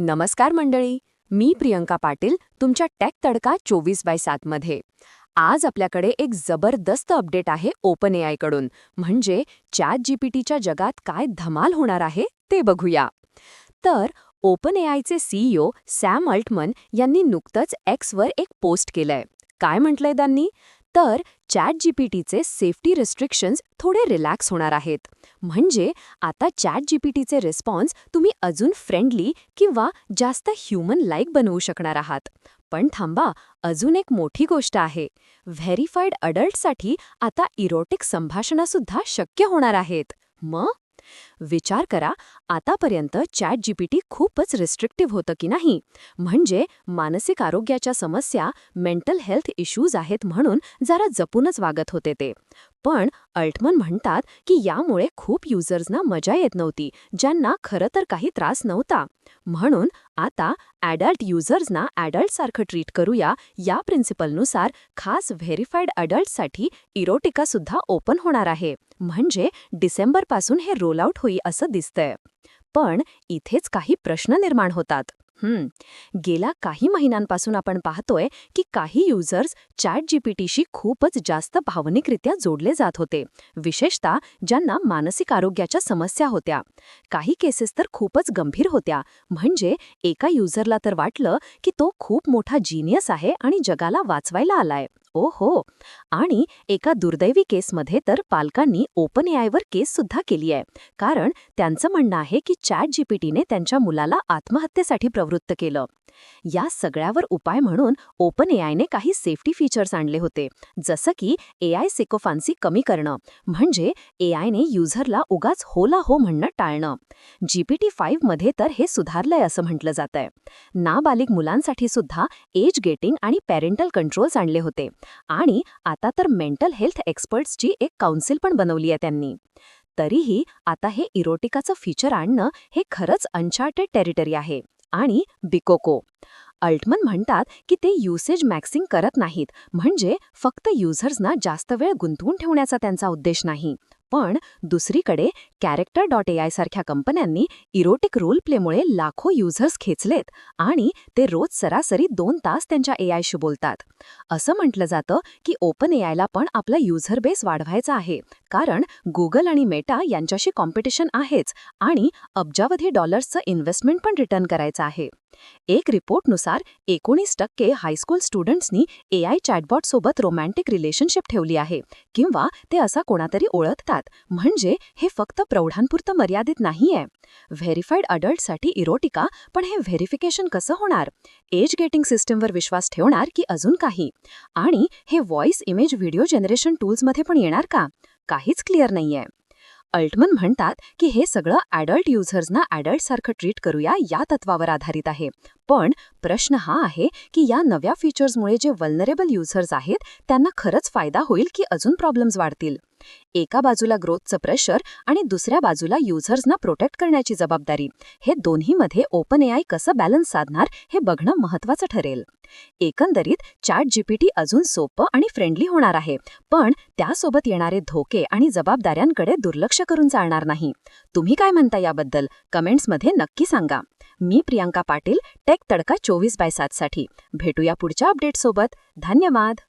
नमस्कार मंडळी मी प्रियंका पाटील तुमच्या टेक तडका चोवीस बाय सातमध्ये आज आपल्याकडे एक जबरदस्त अपडेट आहे ओपन ए आयकडून म्हणजे चॅट जीपीटीच्या जगात काय धमाल होणार आहे ते बघूया. तर ओपन ए आयचे सीईओ सॅम अल्टमन यांनी नुकतंच एक्सवर एक पोस्ट केलंय. काय म्हटलंय त्यांनी? तर चॅट जीपीटीचे सेफ्टी रिस्ट्रिक्शन्स थोडे रिलॅक्स होणार आहेत. म्हणजे आता चॅट जीपीटीचे रिस्पॉन्स तुम्ही अजून फ्रेंडली किंवा जास्त ह्युमन लाईक बनवू शकणार आहात. पण थांबा अजून एक मोठी गोष्ट आहे. व्हेरीफाईड अडल्टसाठी आता इरोटिक संभाषणसुद्धा शक्य होणार आहेत. मग? विचार करा आतापर्यंत चॅट जीपीटी खूपच रिस्ट्रिक्टिव्ह होतं की नाही? म्हणजे मानसिक आरोग्याच्या समस्या मेंटल हेल्थ इश्यूज आहेत म्हणून जरा जपूनच वागत होते ते. पण अल्टमन म्हणतात की यामुळे खूप युजर्सना मजा येत नव्हती ज्यांना खरं तर काही त्रास नव्हता. म्हणून आता ॲडल्ट युजर्सना ॲडल्टसारखं ट्रीट करूया या प्रिन्सिपलनुसार खास व्हेरीफाईड अडल्टसाठी इरोटिकासुद्धा ओपन होणार आहे. म्हणजे डिसेंबरपासून हे रोलआउट होई असं दिसतंय. पण इथेच काही प्रश्न निर्माण होतात. गेल्या काही महिन्यांपासून आपण पाहतोय की काही युजर्स चॅट जीपीटीशी खूपच जास्त भावनिकरित्या जोडले जात होते विशेषतः ज्यांना मानसिक आरोग्याच्या समस्या होत्या. काही केसेस तर खूपच गंभीर होत्या म्हणजे एका युजरला तर वाटलं की तो खूप मोठा जिनियस आहे आणि जगाला वाचवायला आलाय. ओ हो. आणि एका दुर्दैवी केसमध्ये तर पालकांनी ओपन एआयवर केस सुद्धा केली आहे. कारण त्यांचं म्हणणं आहे की चॅट जीपीटीने त्यांच्या मुलाला आत्महत्येसाठी प्रवृत्त केलं. या सगळ्यावर उपाय म्हणून ओपन एआयने काही सेफ्टी फीचर्स आणले होते. जसं की एआय सिकोफान्सी कमी करणं. म्हणजे एआयने युझरला उगाच होला हो म्हणणं टाळणं. जीपीटी फाईव्हमध्ये तर हे सुधारलंय असं म्हटलं जातंय. नाबालिग मुलांसाठी सुद्धा एज गेटिंग आणि पॅरेंटल कंट्रोल्स आणले होते. आणि आता तर मेंटल हेल्थ एक्सपर्ट्सची एक काउन्सिल पण बनवली आहे त्यांनी. तरीही आता हे इरोटिकाचं फीचर आणणं हे खरंच अनचार्टेड टेरिटरी आहे. आणि बिकोको. अल्टमन म्हणतात की ते युसेज मॅक्सिंग करत नाहीत. म्हणजे फक्त युझर्सना जास्त वेळ गुंतवून ठेवण्याचा त्यांचा उद्देश नाही. पण दुसरीकडे कॅरेक्टर डॉट ए आय सारख्या कंपन्यांनी इरोटिक रोल प्लेमुळे लाखो युझर्स खेचलेत आणि ते रोज सरासरी दोन तास त्यांच्या ए आयशी बोलतात. असं म्हटलं जातं की ओपन ए आयला पण आपला युझर बेस वाढवायचा आहे. कारण गुगल आणि मेटा यांच्याशी कॉम्पिटिशन आहेच आणि अब्जावधी डॉलर्सचं इन्व्हेस्टमेंट पण रिटर्न करायचं आहे. एक रिपोर्टनुसार एकोणीस टक्के हायस्कूल स्टुडंट्सनी एआय चॅटबॉटसोबत रोमॅन्टिक रिलेशनशिप ठेवली आहे किंवा ते असा कोणातरी ओळखतात. म्हणजे हे फक्त प्रौढांपुरतं मर्यादित नाहीये. व्हेरीफाईड अडल्टसाठी इरोटिका पण हे व्हेरिफिकेशन कसं होणार? एज गेटिंग सिस्टमवर विश्वास ठेवणार की अजून काही? आणि हे व्हॉइस इमेज व्हिडिओ जनरेशन टूल्समध्ये पण येणार का? काहीच क्लिअर नाहीये. अल्टमन म्हणतात की हे सगळं ॲडल्ट युझर्सना ॲडल्टसारखं ट्रीट करूया या तत्वावर आधारित आहे. पण प्रश्न हा आहे की या नव्या फीचर्समुळे जे वल्नरेबल युझर्स आहेत त्यांना खरंच फायदा होईल की अजून प्रॉब्लेम्स वाढतील? एका बाजूला ग्रोथचं प्रेशर आणि दुसऱ्या बाजूला युझर्सना प्रोटेक्ट करण्याची जबाबदारी. हे दोन्हीमध्ये ओपन एआय कसं बॅलन्स साधणार हे बघणं महत्वाचं ठरेल. एकंदरीत चॅट जीपीटी अजून सोपं आणि फ्रेंडली होणार आहे पण त्यासोबत येणारे धोके आणि जबाबदाऱ्यांकडे दुर्लक्ष करून चालणार नाही. तुम्ही काय म्हणता याबद्दल? कमेंट्समध्ये नक्की सांगा. मी प्रियांका पाटील टेक तडका चोवीस बाय सातसाठी भेटूया पुढच्या अपडेटसोबत धन्यवाद!